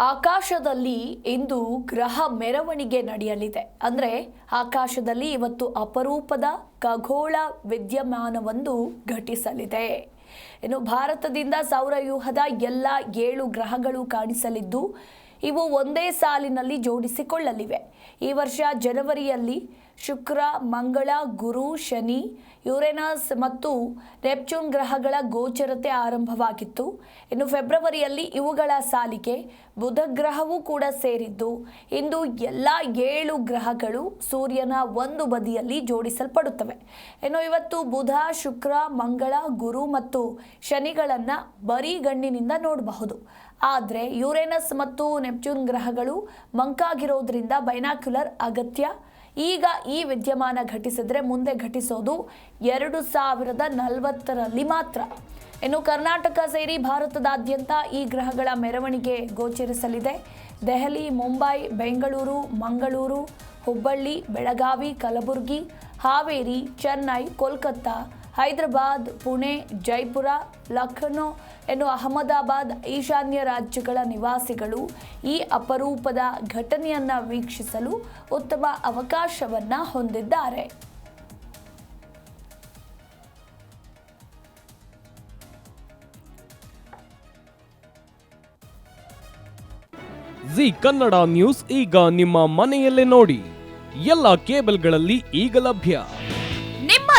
ಆಕಾಶದಲ್ಲಿ ಇಂದು ಗ್ರಹ ಮೆರವಣಿಗೆ ನಡೆಯಲಿದೆ. ಅಂದರೆ ಆಕಾಶದಲ್ಲಿ ಇವತ್ತು ಅಪರೂಪದ ಖಗೋಳ ವಿದ್ಯಮಾನವೊಂದು ಘಟಿಸಲಿದೆ. ಇನ್ನು ಭಾರತದಿಂದ ಸೌರವ್ಯೂಹದ ಎಲ್ಲ ಏಳು ಗ್ರಹಗಳು ಕಾಣಿಸಲಿದ್ದು ಇವು ಒಂದೇ ಸಾಲಿನಲ್ಲಿ ಜೋಡಿಸಿಕೊಳ್ಳಲಿವೆ. ಈ ವರ್ಷ ಜನವರಿಯಲ್ಲಿ ಶುಕ್ರ, ಮಂಗಳ, ಗುರು, ಶನಿ, ಯುರೇನಸ್ ಮತ್ತು ನೆಪ್ಚೂನ್ ಗ್ರಹಗಳ ಗೋಚರತೆ ಆರಂಭವಾಗಿತ್ತು. ಇನ್ನು ಫೆಬ್ರವರಿಯಲ್ಲಿ ಇವುಗಳ ಸಾಲಿಗೆ ಬುಧ ಗ್ರಹವೂ ಕೂಡ ಸೇರಿದ್ದು, ಇಂದು ಎಲ್ಲ ಏಳು ಗ್ರಹಗಳು ಸೂರ್ಯನ ಒಂದು ಬದಿಯಲ್ಲಿ ಜೋಡಿಸಲ್ಪಡುತ್ತವೆ. ಇನ್ನು ಇವತ್ತು ಬುಧ, ಶುಕ್ರ, ಮಂಗಳ, ಗುರು ಮತ್ತು ಶನಿಗಳನ್ನು ಬರೀಗಣ್ಣಿನಿಂದ ನೋಡಬಹುದು. ಆದರೆ ಯುರೇನಸ್ ಮತ್ತು ನೆಪ್ಚೂನ್ ಗ್ರಹಗಳು ಮಂಕಾಗಿರೋದ್ರಿಂದ ಬೈನಾಕ್ಯುಲರ್ ಅಗತ್ಯ. ಈಗ ಈ ವಿದ್ಯಮಾನ ಘಟಿಸಿದ್ರೆ ಮುಂದೆ ಘಟಿಸೋದು ಎರಡು ಸಾವಿರದ ನಲವತ್ತರಲ್ಲಿ ಮಾತ್ರ. ಇನ್ನು ಕರ್ನಾಟಕ ಸೇರಿ ಭಾರತದಾದ್ಯಂತ ಈ ಗ್ರಹಗಳ ಮೆರವಣಿಗೆ ಗೋಚರಿಸಲಿದೆ. ದೆಹಲಿ, ಮುಂಬೈ, ಬೆಂಗಳೂರು, ಮಂಗಳೂರು, ಹುಬ್ಬಳ್ಳಿ, ಬೆಳಗಾವಿ, ಕಲಬುರಗಿ, ಹಾವೇರಿ, ಚೆನ್ನೈ, ಕೋಲ್ಕತ್ತಾ ಹೈದರಾಬಾದ್, ಪುಣೆ, ಜೈಪುರ, ಲಖನೌ ಇನ್ನು ಅಹಮದಾಬಾದ್ ಈಶಾನ್ಯ ರಾಜ್ಯಗಳ ನಿವಾಸಿಗಳು ಈ ಅಪರೂಪದ ಘಟನೆಯನ್ನು ವೀಕ್ಷಿಸಲು ಉತ್ತಮ ಅವಕಾಶವನ್ನು ಹೊಂದಿದ್ದಾರೆ. ಜಿ ಕನ್ನಡ ನ್ಯೂಸ್ ಈಗ ನಿಮ್ಮ ಮನೆಯಲ್ಲೇ ನೋಡಿ. ಎಲ್ಲ ಕೇಬಲ್ಗಳಲ್ಲಿ ಈಗ ಲಭ್ಯ.